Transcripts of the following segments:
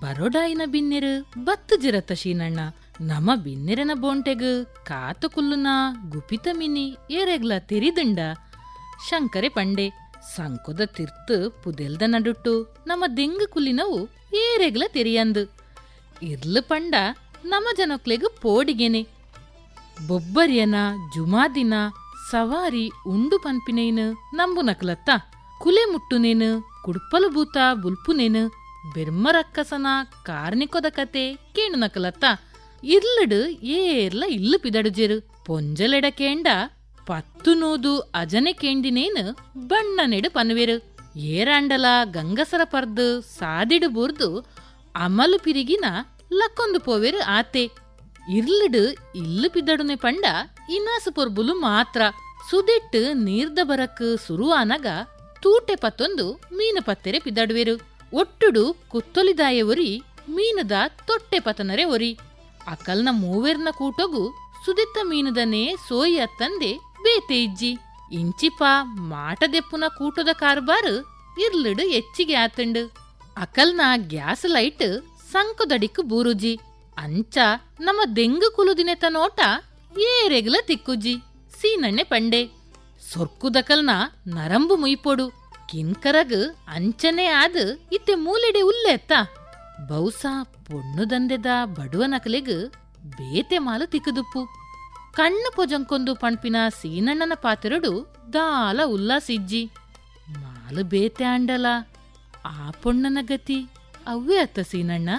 ಬರೋಡಾಯಿನ ಬಿನ್ನೆರ್ ಬತ್ತು ಜಿರತ್ತ ಶೀನಣ್ಣ ನಮ ಬಿನ್ನೆರನ ಬೋಂಟೆಗ್ ಕಾತು ಕುಲ್ಲುನ ಗುಪಿತ ಮಿನಿ ಏರೆಗ್ಲ ತೆರಿದುಂಡ. ಶಂಕರೆ ಪಂಡೆ, ಸಂಕುದ ತಿರ್ತು ಪುದೆಲ್ದ ನಡುಟ್ಟು, ನಮ್ಮ ದೆಂಗು ಕುಲಿನವು ಏರೆಗ್ಲ ತೆರಿಯಂದು. ಇರ್ಲು ಪಂಡ ನಮ ಜನಕ್ಲೆಗ್ ಪೋಡಿಗೆನೆ. ಬೊಬ್ಬರಿಯನ, ಜುಮಾದಿನ, ಸವಾರಿ, ಉಂಡು ಪನ್ಪಿನೇನು ನಂಬು ನಕ್ಲತ್ತ ಕುಲೆ ಮುಟ್ಟುನೇನು ಕುಡ್ಪಲು ಭೂತ ಬುಲ್ಪುನೇನು ಬೆರ್ಮರಕ್ಕಸನ ಕಾರ್ನಿಕೊದ ಕತೆ ಕೇಣು ನಕಲತ್ತ. ಇರ್ಲಡು ಏರ್ಲ ಇಲ್ಲು ಪಿದಡುಜೆರು ಪೊಂಜಲೆಡ ಕೇಂಡ ಪತ್ತು ನೂದು ಅಜನೆ ಕೇಂಡಿನೇನು ಬಣ್ಣ ನೆಡು ಪನ್ವೆರು. ಏರಾಂಡಲ ಗಂಗಸರ ಪರ್ದು ಸಾದಿಡು ಬುರ್ದು ಅಮಲು ಪಿರಿಗಿನ ಲಕ್ಕೊಂದು ಪೋವೆರು ಆತೆ. ಇರ್ಲಿಡು ಇಲ್ಲು ಪಿದಡುನೆ ಪಂಡ ಇನಾಸು ಪೊರ್ಬುಲು ಮಾತ್ರ. ಸುದಿಟ್ಟು ನೀರ್ದ ಬರಕ್ ಸುರುವಾನಗ ತೂಟೆ ಪತ್ತೊಂದು ಮೀನು ಪತ್ತೆರೆ ಪಿದಡುವೆರು. ಒಟ್ಟುಡು ಕುತ್ತೊಲಿದಾಯ ಒರಿ ಮೀನದ ತೊಟ್ಟೆ ಪತನರೆ ಒರಿ. ಅಕಲ್ನ ಮೂವೆರ್ನ ಕೂಟೊಗು ಸುದಿತ್ತ ಮೀನದನೇ ಸೋಯಿ ಅತ್ತಂದೆ ಬೇತೆ ಇಜ್ಜಿ. ಇಂಚಿಪ ಮಾಟದೆಪ್ಪುನ ಕೂಟದ ಕಾರ್ಬಾರ್ ಇರ್ಲಿಡು ಹೆಚ್ಚಿಗೆ ಆತಂಡು. ಅಕಲ್ನ ಗ್ಯಾಸ್ ಲೈಟ್ ಸಂಕುದಡಿಕ್ ಬೂರುಜಿ. ಅಂಚ ನಮ್ಮ ದೆಂಗು ಕುಲುದಿನೆತ ನೋಟ ಏರೆಗ್ಲ ತಿಕ್ಕುಜಿ. ಸೀನಣ್ಣೆ ಪಂಡೆ. ಸೊರ್ಕುದಕಲ್ನ ನರಂಬು ಮುಯ್ಪೊಡು. ಕಿನ್ಕರಗ್ ಅಂಚನೆ ಆದ ಇತ್ತೆ ಮೂಲೆಡೆ ಉಲ್ಲೆತ್ತ. ಬೌಸಾ ಪೊಣ್ಣು ದಂದೆದ ಬಡುವ ನಕಲೆಗ್ ಬೇತೆ ಮಾಲು ತಿಕ್ಕದುಪ್ಪು ಕಣ್ಣು ಪೊಜಂಕೊಂದು ಪಣ್ಪಿನ ಸೀನಣ್ಣನ ಪಾತೆರಡು ದಾಲ ಉಲ್ಲಾಸಿಜ್ಜಿ ಮಾಲು ಬೇತೆ ಅಂಡಲ ಆ ಪೊಣ್ಣನ ಗತಿ ಅವ್ವೇ ಅತ್ತ ಸೀನಣ್ಣ,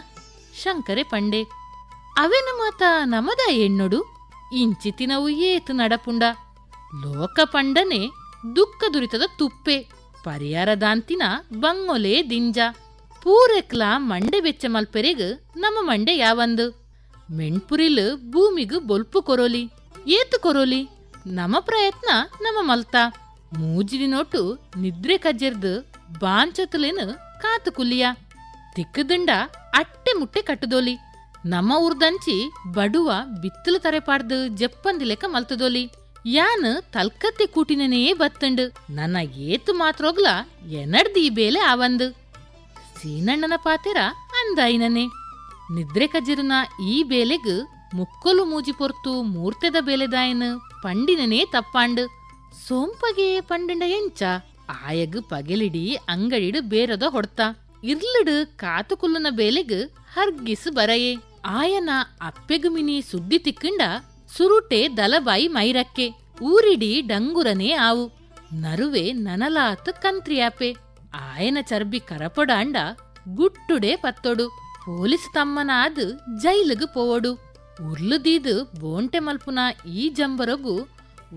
ಶಂಕರೆ ಪಂಡೆ. ಅವೆನ ಮಾತ ನಮದ ಎಣ್ಣೊಡು ಇಂಚಿತಿನವು ಏತು ನಡಪುಂಡ. ಲೋಕ ಪಂಡನೆ ದುಃಖ ದುರಿತದ ತುಪ್ಪೆ. ಪರಿಹಾರದಾಂತಿನ ಬಂಗೊಲೆ ದಿಂಜ. ಪೂರೆಕ್ಲ ಮಂಡೆ ಬೆಚ್ಚ ಮಲ್ಪೆರೆಗ್ ನಮ್ಮ ಮಂಡೆ ಯಾವಂದು? ಮೆಣ್ಪುರಿಲ್ ಭೂಮಿಗ್ ಬೊಲ್ಪು ಕೊರೋಲಿ, ಏತು ಕೊರೋಲಿ? ನಮ ಪ್ರಯತ್ನ ನಮ್ಮ ಮಲ್ತ. ಮೂಜಿನಿ ನೋಟು ನಿದ್ರೆ ಕಜ್ಜೆರ್ದು ಬಾಂಚತಲೇನು ಕಾತು ಕುಲಿಯ. ತಿಕ್ಕದಂಡ ಅಟ್ಟೆ ಮುಟ್ಟೆ ಕಟ್ಟದೋಲಿ. ನಮ್ಮ ಊರ್ದಂಚಿ ಬಡುವ ಬಿತ್ತಲು ತರೆಪಾಡ್ದು ಜಪ್ಪಂದಿ ಲೆಕ್ಕ ಮಲ್ತದೋಲಿ. ಯಾನ್ ತಲ್ಕತ್ತೆ ಕೂಟಿನೇ ಬತ್ತಂಡು. ನನ್ನ ಏತು ಮಾತ್ರೋಗ್ಲ ಎನಡ್ದಿ ಬೇಲೆ ಆವಂದು ಸೀನಣ್ಣನ ಪಾತೆರ ಅಂದಾಯಿನನೆ. ನಿದ್ರೆ ಕಜಿರುನ ಈ ಬೇಲೆಗ್ ಮುಕ್ಕೊಲು ಮೂಜಿ ಪೊರ್ತು ಮೂರ್ತೆದ ಬೇಲೆದಾಯನ್ ಪಂಡಿನನೇ ತಪ್ಪಾಂಡು. ಸೋಂಪಗೆ ಪಂಡಂಡ ಎಂಚ, ಆಯಗ್ ಪಗೆಲಿಡಿ ಅಂಗಡಿಡು ಬೇರದ ಹೊಡ್ತ. ಇರ್ಲಿಡು ಕಾತುಕುಲ್ಲುನ ಬೇಲೆಗ್ ಹರ್ಗಿಸು ಬರಯೇ. ಆಯನ ಅಪ್ಪೆಗುಮಿನಿ ಸುದ್ದಿ ತಿಕ್ಕಂಡ ಸುರುಟೆ ದಲಬಾಯಿ ಮೈರಕ್ಕೆ, ಊರಿಡಿ ಡಂಗುರನೇ ಆವು. ನರುವೆ ನನಲಾತ ಕಂತ್ರಿಯಾಪೆ. ಆಯನ ಚರ್ಬಿ ಕರಪಡಾಂಡ, ಗುಟ್ಟುಡೆ ಪತ್ತೊಡು. ಪೊಲೀಸ್ ತಮ್ಮನಾದ ಜೈಲಗ ಪೋವಡು. ಉರ್ಲುದೀದು ಬೋಂಟೆ ಮಲ್ಪುನ ಈ ಜಂಬರಗು,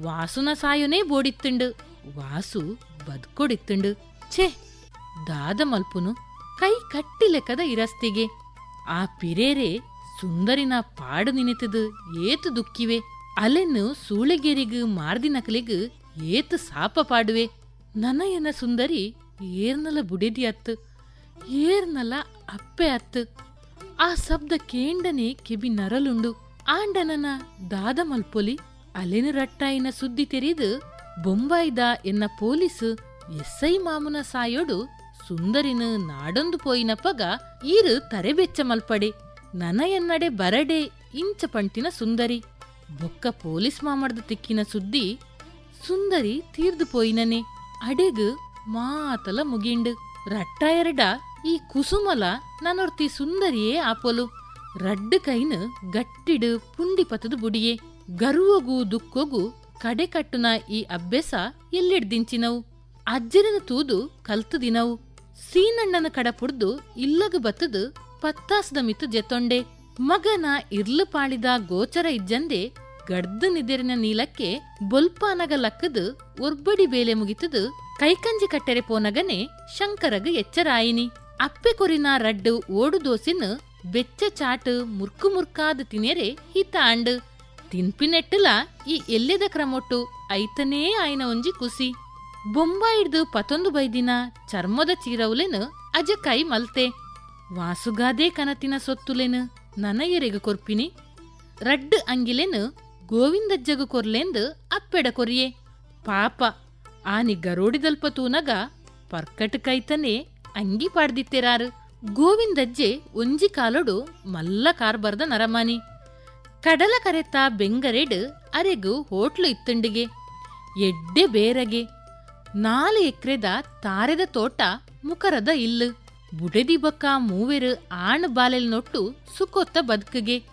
ವಾಸುನ ಸಾಯುನೇ ಬೋಡಿತ್ತುಂಡು. ವಾಸು ಬದುಕೊಡಿತ್ತುಂಡು. ಛೇ, ದಾದ ಮಲ್ಪುನು ಕೈ ಕಟ್ಟಿ ಲೆಕ್ಕದ ಇರಸ್ತಿಗೆ. ಆ ಪಿರೇರೆ ಸುಂದರಿನ ಪಾಡು ನಿನೆತದು, ಏತು ದುಃಖಿವೆ ಅಲೆನು ಸೂಳೆಗೇರಿಗ್, ಮಾರ್ದಿ ನಕಲಿಗ್, ಏತು ಸಾಪ ಪಾಡುವೆ. ನನಯನ ಸುಂದರಿ ಏರ್ನಲ ಬುಡಿದಿ ಅತ್ತು, ಏರ್ನಲ ಅಪ್ಪೆ ಅತ್ತು. ಆ ಶಬ್ದ ಕೇಂಡನೆ ಕೆಬಿ ನರಲುಂಡು. ಆಂಡನನ ದಾದ ಮಲ್ಪೊಲಿ, ಅಲೆನು ರಟ್ಟಾಯಿನ ಸುದ್ದಿ ತೆರೆದು, ಬೊಂಬಾಯ್ದ ಎನ್ನ ಪೊಲೀಸ್ ಎಸ್ಐ ಮಾಮುನ ಸಾಯೋಡು ಸುಂದರಿನ ನಾಡೊಂದು ಪೋಯಿನಪ್ಪಗ ಈರು ತರೆಬೆಚ್ಚ ಮಲ್ಪಡೆ. ನನ ಎನ್ನಡೆ ಬರಡೆ ಇಂಚ ಪಂಟಿನ ಸುಂದರಿ. ಬೊಕ್ಕ ಪೊಲೀಸ್ ಮಾಮಡ್ದ ತಿಕ್ಕಿನ ಸುದ್ದಿ, ಸುಂದರಿ ತೀರ್ದು ಪೋಯಿನನೆ, ಅಡೆಗ್ ಮಾತಲ ಮುಗಿಂಡು. ರಟ್ಟ ಎರಡ ಈ ಕುಸುಮಲ ನನ್ನೊರ್ತಿ ಸುಂದರಿಯೇ ಆಪೊಲು. ರಡ್ಡು ಕೈನ ಗಟ್ಟಿಡು ಪುಂಡಿ ಪತದು ಬುಡಿಯೇ. ಗರುವಗೂ ದುಃಖಗೂ ಕಡೆ ಕಟ್ಟುನ ಈ ಅಭ್ಯಾಸ ಎಲ್ಲಿಡ್ದಿಂಚಿನವು ಅಜ್ಜರನ ತೂದು ಕಲ್ತು ದಿನವು ಸೀನಣ್ಣನ ಕಡ ಪುಡ್ದು ಇಲ್ಲಗ ಬತ್ತದು ಪತ್ತಾಸದ ಮಿತು ಜೆತೊಂಡೆ. ಮಗನ ಇರ್ಲು ಪಾಳಿದ ಗೋಚರ ಇಜ್ಜಂದೆ ಗಡ್ದು ನಿದೆರಿನ ನೀಲಕ್ಕೆ ಬೊಲ್ಪಾನಗ ಲಕ್ಕದು ಒರ್ಬಡಿ ಬೇಲೆ ಮುಗಿತದು ಕೈಕಂಜಿ ಕಟ್ಟೆರೆ ಪೋನಗನೆ ಶಂಕರಗ ಎಚ್ಚರಾಯಿನಿ. ಅಪ್ಪೆ ಕೊರಿನ ರಡ್ಡು ಓಡು ದೋಸಿನ ಬೆಚ್ಚ ಚಾಟು ಮುರ್ಕು ಮುರ್ಕಾದ ತಿನೆರೆ ಹಿತ ಅಂಡು. ತಿನ್ಪಿನೆಟ್ಟಲ ಈ ಎಲ್ಲೆದ ಕ್ರಮೊಟ್ಟು ಐತನೇ ಆಯ್ನ ಒಂಜಿ ಕುಸಿ. ಬೊಂಬಾಯಿಡ್ದು ಪತೊಂದು ಬೈದಿನ ಚರ್ಮದ ಚೀರವುಲೆನು ಅಜ ಕೈ ಮಲ್ತೆ. ವಾಸುಗಾದೇ ಕನತಿನ ಸೊತ್ತುಲೆನು ನನಯರೆಗ ಕೊರ್ಪಿನಿ. ರಡ್ಡು ಅಂಗಿಲೆನು ಗೋವಿಂದಜ್ಜಗು ಕೊರ್ಲೆಂದು ಅಪ್ಪೆಡ ಕೊರಿಯೆ. ಪಾಪ, ಆನಿ ಗರೋಡಿದಲ್ಪ ತೂನಗ ಪರ್ಕಟ್ ಕೈತನೆ ಅಂಗಿ ಪಾಡ್ದಿತ್ತೆರಾರು. ಗೋವಿಂದಜ್ಜೆ ಒಂಜಿ ಕಾಲೊಡು ಮಲ್ಲ ಕಾರ್ಬರ್ದ ನರಮಾನಿ. ಕಡಲ ಕರೆತ ಬೆಂಗರೆಡ್ ಅರೆಗು ಹೋಟ್ಲು ಇತ್ತುಂಡಿಗೆ. ಎಡ್ಡೆ ಬೇರಗೆ. ನಾಲು ಎಕ್ರೆದ ತಾರೆದ ತೋಟ ಮುಕರದ ಇಲ್ಲು. ಬುಡೆದಿ ಬಕ್ಕ ಮೂವೆರು ಆಣ್ ಬಾಲೆಲ್ ನೊಟ್ಟು ಸುಕೊತ್ತ ಬದುಕಗೆ.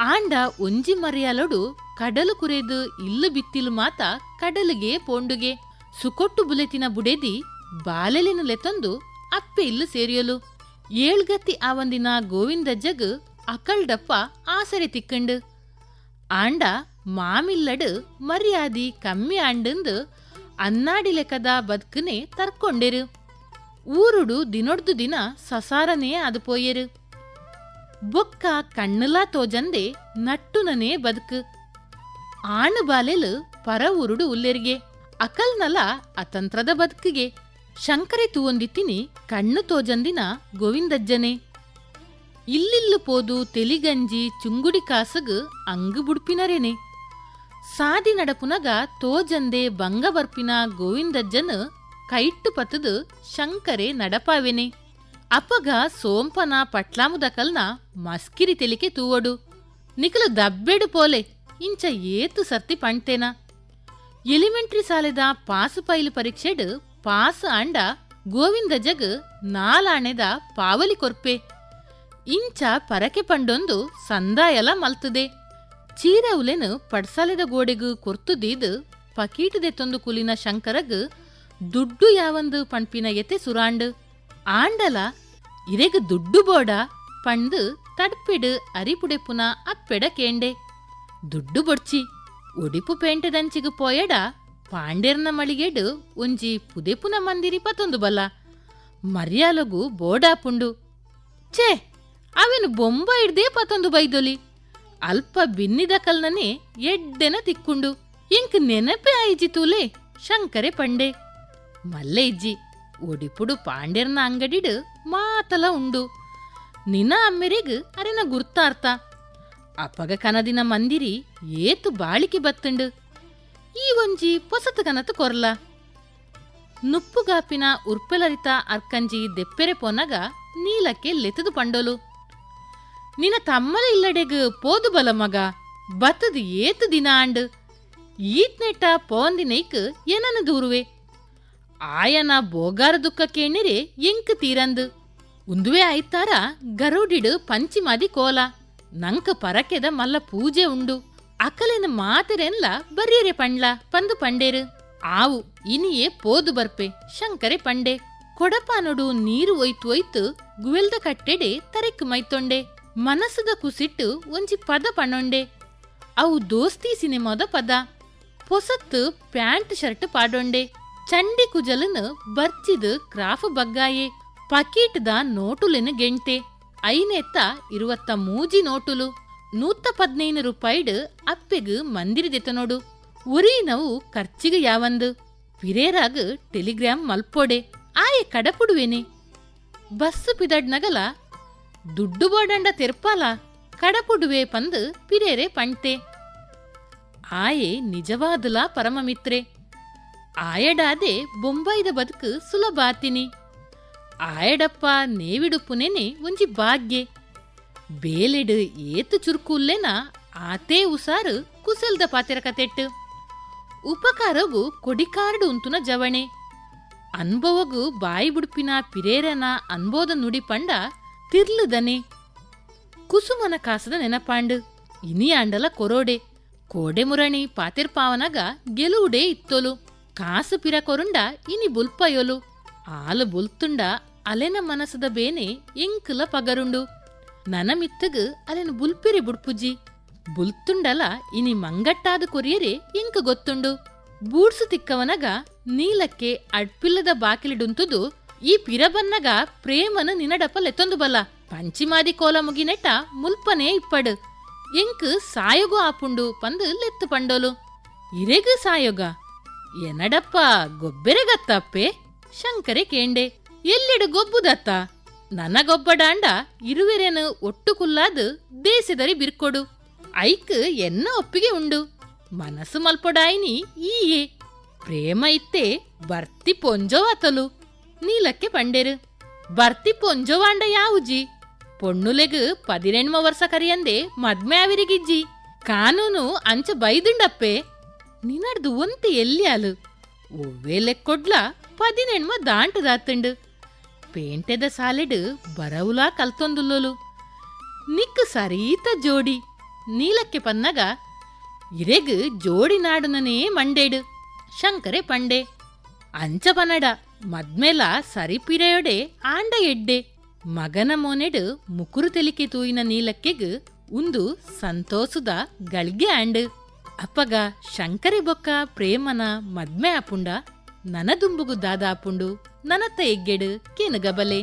ಆಂಡ ಒಂಜಿ ಮರೆಯಲೊಡು ಕಡಲು ಕುರೆದು ಇಲ್ಲು ಬಿತ್ತಿಲು ಮಾತ ಕಡಲಿಗೆ ಪೋಂಡುಗೆ. ಸುಕೊಟ್ಟು ಬುಲೆತಿನ ಬುಡೆದಿ ಬಾಲೆಲಿನ ಲೆತೊಂದು ಅಪ್ಪೆ ಇಲ್ಲು ಸೇರಿಯಲು. ಏಳ್ಗತ್ತಿ ಆವಂದಿನ ಗೋವಿಂದಜ್ಜಗ್ ಅಕಲ್ಡಪ್ಪ ಆಸರೆ ತಿಕ್ಕಂಡು. ಆಂಡ ಮಾಮಿಲ್ಲಡು ಮರ್ಯಾದಿ ಕಮ್ಮಿ ಆಂಡಂದು ಅನ್ನಾಡಿ ಲೆಕ್ಕದ ಬದುಕನೆ ತರ್ಕೊಂಡೆರು. ಊರುಡು ದಿನೊಡ್ದು ದಿನ ಸಸಾರನೇ ಅದು ಪೋಯೆರು ಬೊಕ್ಕ ಕಣ್ಣುಲಾ ತೋಜಂದೆ ನಟ್ಟುನನೇ ಬದುಕು. ಆಣು ಬಾಲೆಲು ಪರ ಉರುಡು ಉಲ್ಲೆರಿಗೆ ಅಕಲ್ನಲ ಅತಂತ್ರದ ಬದುಕಿಗೆ. ಶಂಕರೆ ತೂವೊಂದಿತ್ತಿನಿ ಕಣ್ಣು ತೋಜಂದಿನ ಗೋವಿಂದಜ್ಜನೆ. ಇಲ್ಲಿಲ್ಲು ಪೋದು ತೆಲಿಗಂಜಿ ಚುಂಗುಡಿ ಕಾಸಗ್ ಅಂಗು ಬುಡ್ಪಿನರೇನೆ. ಸಾದಿ ನಡಪುನಗ ತೋಜಂದೆ ಬಂಗ ಬರ್ಪಿನ ಗೋವಿಂದಜ್ಜನ್ ಕೈಟ್ಟು ಪತದು ಶಂಕರೆ ನಡಪಾವೆನೆ. ಅಪಗ ಸೋಂಪನ ಪಟ್ಲಾಮುದಕಲ್ನ ಮಸ್ಕಿರಿ ತೆಲಿಕೆ ತೂವಡು. ನಿಕಲು ದಬ್ಬೆಡು ಪೋಲೆ, ಇಂಚ ಏತು ಸರ್ತಿ ಪಂಟೇನ ಎಲಿಮೆಂಟ್ರಿ ಸಾಲೆದ ಪಾಸು ಪೈಲು ಪರೀಕ್ಷೆಡ್ ಪಾಸ್ ಅಂಡ ಗೋವಿಂದ ಜಗ್ ನಾಲಾಣೆದ ಪಾವಲಿ ಕೊರ್ಪೆ. ಇಂಚ ಪರಕೆ ಪಂಡೊಂದು ಸಂದಾಯಲ ಮಲ್ತದೆ. ಚೀರ ಉಲೆನು ಪಡ್ಸಾಲೆದ ಗೋಡೆಗು ಕೊರ್ತುದೀದ್ ಪಕೀಟದೆತ್ತೊಂದು ಕುಲಿನ ಶಂಕರಗ್ ದುಡ್ಡು ಯಾವಂದು ಪಣ್ಪಿನ ಎತೆ ಸುರಾಂಡು? ಆಂಡಲ, ಇರೆಗ್ ದುಡ್ಡು ಬೋಡ ಪಂಡ್ ತಡ್ಪಿಡು ಅರಿಪುಡೆಪುನ ಅಪ್ಪೆಡ ಕೇಂಡೆ. ದುಡ್ಡು ಬೊಡ್ಚಿ ಒಡಿಪು ಪೇಂಟದಂಚಿಗು ಪೋಯಡ, ಪಾಂಡೆರ್ನ ಮಳಿಗೆಡು ಒಂಜಿ ಪುದೆಪುನ ಮಂದಿರಿ ಪತೊಂದು ಬಲ್ಲ. ಮರ್ಯಾಲಗು ಬೋಡಾಪುಂಡು ಛೇ, ಅವೆನು ಬೊಂಬ ಹಿಡ್ದೇ ಪತೊಂದು ಬೈದೊಲಿ. ಅಲ್ಪ ಬಿನ್ನಿದ ಕಲ್ನನೆ ಎಡ್ಡೆನ ತಿಕ್ಕುಂಡು. ಇಂಕ್ ನೆನಪೆ ಆಯಿಜಿತೂಲೆ ಶಂಕರೆ ಪಂಡೆ. ಇಜ್ಜಿ ಒಡಿಪುಡು ಪಾಂಡೆರ್ನ ಅಂಗಡಿಡ್ ಮಾತಲ ಉಂಡು. ನಿನ ಅಮ್ಮೆರೆಗ್ ಅರೆನ ಗುರ್ತಾರ್ಥ. ಅಪಗ ಕನದಿನ ಮಂದಿರಿ ಏತು ಬಾಳಿಕೆ ಬತ್ತಂಡು. ಈ ಒಂಜಿ ಪೊಸತ ಕನತ ಕೊರ್ಲ. ನುಪ್ಪುಗಾಪಿನ ಉರ್ಪೆಲರಿತ ಅರ್ಕಂಜಿ ದೆಪ್ಪೆರೆ ಪೊನಗ ನೀಲಕ್ಕೆ ಲೆತದು ಪಂಡೋಲು. ನಿನ ತಮ್ಮಲ ಇಲ್ಲಡೆಗ್ ಪೋದು ಬಲ ಮಗ, ಬತ್ತದು ಏತು ದಿನ ಆಂಡ್. ಈತ್ನೆಟ್ಟ ಪೋಂದಿನೈಕ್ ಏನನ ದೂರುವೆ. ಆಯನ ಬೋಗಾರ ದುಃಖ ಕೇಣಿರಿ ಎಂಕ್ ತೀರಂದು. ಉಂದುವೆ ಆಯ್ತಾರ ಗರುಡಿಡು ಪಂಚಿಮಾದಿ ಕೋಲ. ನಂಕ ಪರಕೆದ ಮಲ್ಲ ಪೂಜೆ ಉಂಡು. ಅಕಲಿನ ಮಾತೆರೆನ್ಲ ಬರ್ಯರೆ ಪಂಡ್ಲ ಪಂದು ಪಂಡೇರು. ಆವು ಇನಿಯೇ ಪೋದು ಬರ್ಪೆ ಶಂಕರೆ ಪಂಡೆ. ಕೊಡಪಾನೊಡು ನೀರು ಒಯ್ತು ಒಯ್ತು ಗುವೆಲ್ದ ಕಟ್ಟೆಡೆ ತರೆಕ್ ಮೈತೊಂಡೆ. ಮನಸ್ಸದ ಕುಸಿಟ್ಟು ಒಂಜಿ ಪದ ಪಣೊಂಡೆ. ಅವು ದೋಸ್ತಿ ಸಿನಿಮಾದ ಪದ. ಪೊಸತ್ತು ಪ್ಯಾಂಟ್ ಶರ್ಟ್ ಪಾಡೊಂಡೆ. ಚಂಡಿ ಕುಜಲನ್ ಬರ್ಚಿದ ಕ್ರಾಫ್ ಬಗ್ಗಾಯೆ, ಪಕೀಟ್ದ ನೋಟುಲೆನ ಗೆಂಟೆ. ಐನೆತ್ತ ಇರುವತ್ತ ಮೂಜಿ ನೋಟುಲು. ನೂತ್ತ ಪದ್ನೈನು ರೂಪಾಯಿಡ್ ಅಪ್ಪೆಗ್ ಮಂದಿರದೆತ ನೋಡು. ನಾವು ಖರ್ಚಿಗೆ ಯಾವಂದು? ಪಿರೇರಾಗ ಟೆಲಿಗ್ರಾಮ್ ಮಲ್ಪೋಡೆ. ಆಯೆ ಕಡಪುಡುವೆನೆ. ಬಸ್ಸು ಪಿದಡ್ನಗಲ ದುಡ್ಡು ಬೋಡಂಡ ತೆರ್ಪಾಲ. ಕಡಪುಡುವೆ ಪಂದು ಪಿರೇರೆ ಪಂಟೆ. ಆಯೆ ನಿಜವಾದಲ ಪರಮಮಿತ್ರೆ. ಆಯಡಾದೆ ಬೊಂಬಾಯಿದ ಬದುಕು ಸುಲಭಾತಿನಿ ಆಯಡಪ್ಪ ನೇವಿಡುಪುನೆನೆ ಒಂಜಿ ಭಾಗ್ಯೆ. ಬೇಲೆಡು ಏತು ಚುರುಕುಲ್ಲೆನ ಆತೇ ಉಸಾರು ಕುಸಲ್ದ ಪಾತೆರ ಕತೆಟ್ಟು ಉಪಕಾರವು ಕೊಡಿಕಾರ್ಡು ಉಂತುನ ಜವಣೆ. ಅನ್ಭವಗು ಬಾಯಿ ಬುಡುಪಿನ ಪಿರೇರನ ಅನ್ಬೋದ ನುಡಿ ಪಂಡ ತಿರ್ಲುದನೆ. ಕುಸುಮನ ಕಾಸದ ನೆನಪಾಂಡು, ಇನಿಯಾಂಡಲ ಕೊರೋಡೆ ಕೋಡೆ ಮುರಣಿ ಪಾತೆರ್ ಪಾವನಗ ಗೆಲುವುಡೆ ಇತ್ತೊಲು. ಕಾಸು ಪಿರ ಕೊರುಂಡ ಇನಿ ಬುಲ್ಪಯೊಲು. ಆಲು ಬುಲ್ತುಂಡ ಅಲೆನ ಮನಸದ ಬೇನೆ ಎಂಕುಲ ಪಗರುಂಡು. ನನ ಮಿತ್ತಗ್ ಅಲೆನ ಬುಲ್ಪಿರಿ ಬುಡ್ಪುಜಿ ಬುಲ್ತುಂಡಲ ಇನಿ ಮಂಗಟ್ಟಾದ ಕೊರಿಯರೆ ಎಂಕ ಗೊತ್ತುಂಡು. ಬೂಡ್ಸು ತಿಕ್ಕವನಗ ನೀಲಕ್ಕೆ ಅಡ್ಪಿಲ್ಲದ ಬಾಕಿಲಿಡುಂತುದು ಈ ಪಿರಬನ್ನಗ ಪ್ರೇಮನು ನಿನಡಪ ಲೆತ್ತೊಂದು ಬಲ ಪಂಚಿಮಾದಿ ಕೋಲ ಮುಗಿನೆಟ್ಟ ಮುಲ್ಪನೇ ಇಪ್ಪಡು. ಎಂಕ್ ಸಾಯೋಗು ಆಪುಂಡು ಪಂದು ಲೆತ್ತು ಪಂಡೋಲು. ಇರೆಗ ಸಾಯೋಗ? ಎನಡಪ್ಪ ಗೊಬ್ಬೆರೆಗತ್ತಪ್ಪೆ? ಶಂಕರೆ ಕೇಂಡೆ, ಎಲ್ಲಿಡು ಗೊಬ್ಬುದತ್ತ? ನನ್ನ ಗೊಬ್ಬಡಾಂಡ ಇರುವೆರೆನು ಒಟ್ಟು ಕುಲ್ಲಾದು ದೇಸೆದರಿ ಬಿರ್ಕೊಡು. ಐಕ್ ಎನ್ನ ಒಪ್ಪಿಗೆ ಉಂಡು. ಮನಸ್ಸು ಮಲ್ಪೊಡಾಯಿನಿ ಈಯೆ. ಪ್ರೇಮ ಇತ್ತೆ ಬರ್ತಿ ಪೊಂಜೋ ಆತಲು ನೀಲಕ್ಕೆ ಪಂಡೆರು. ಬರ್ತಿ ಪೊಂಜೋವಾಂಡ ಯಾವುಜಿ? ಪೊಣ್ಣುಲೆಗ್ ಪದಿನೆಣ್ಮ ವರ್ಷ ಕರಿಯಂದೆ ಮದ್ಮೆ ಆವಿರಿಗಿಜ್ಜಿ ಕಾನೂನು ಅಂಚ ಬೈದುಂಡಪ್ಪೆ. ನಿನಡ್ದು వంత ಎಲ್ಲಿಯಾಲು ఒవ్వేలెక్కొడ్ల ಲೆಕ್ಕೊಡ್ಲ ಪದಿನೆಣ್ಮ దాత్తండు ಪೇಂಟೆದ ಸಾಲೆಡ್ ಬರವುಲಾ ಕಲ್ತೊಂದುಲ್ಲೋಲು. ನಿಕ್ ಸರೀತ ಜೋಡಿ. ನೀಲಕ್ಕೆ ಪನ್ನಗ, ಇರೆಗ್ ಜೋಡಿ ನಾಡನನೇ ಮಂಡೇಡು. ಶಂಕರೆ ಪಂಡೆ. ಅಂಚ ಪನಡ, ಮದ್ಮೇಲ ಸರಿಪಿರೆಯೊಡೆ ಆಂಡ ಎಡ್ಡೆ. ಮಗನ ಮೋನೆಡ್ ಮುಕುರು ತೆಲಿಕೆ ತೂಯಿನ ನೀಲಕ್ಕೆಗ್ ಉಂದು ಸಂತೋಷದ ಗಳ್ಗೆ ಆಂಡ್. ಅಪ್ಪಗ ಶಂಕರಿ ಬೊಕ್ಕ ಪ್ರೇಮನ ಮದ್ಮೆ ಆಪುಂಡ ನನದುಂಬುಗು ದಾದಾಪುಂಡು ನನತ್ತ ಎಗ್ಗೆಡು ಕೇನುಗಬಲೆ.